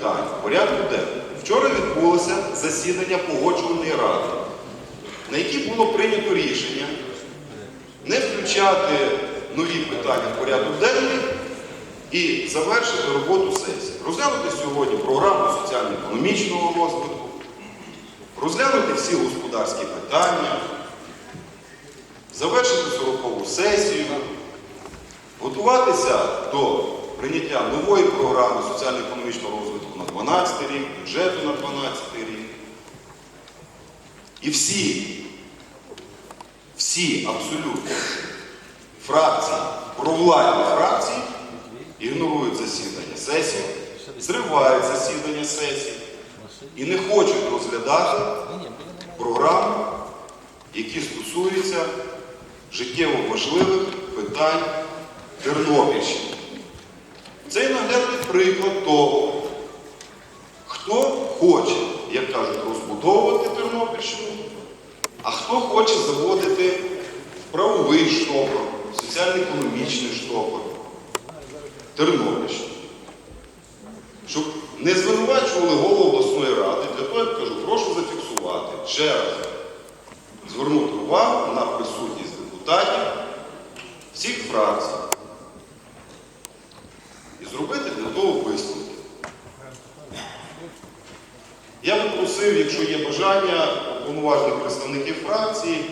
питань порядку денного. Вчора відбулося засідання погоджувальної ради, на якій було прийнято рішення не включати нові питання в порядок денний і завершити роботу сесії. Розглянути сьогодні програму соціально-економічного розвитку, розглянути всі господарські питання, завершити 40-ту сесію, готуватися до прийняття нової програми соціально-економічного розвитку на 12 рік, бюджету на 12 рік. І всі, всі абсолютно фракції, провладні фракції ігнорують засідання сесії, зривають засідання сесії і не хочуть розглядати програми, які стосуються життєво важливих питань Тернопільщини. Це наглядний приклад того, хто хоче, як кажуть, розбудовувати Тернопільщину, а хто хоче заводити правовий штопор, соціально-економічний штопор Тернопільщину. Щоб не звинувачували голову обласної ради, для того я кажу, прошу зафіксувати ще раз звернути увагу на присутність депутатів всіх фракцій і зробити для того висновки. Я би просив, якщо є бажання, повноважних представників фракції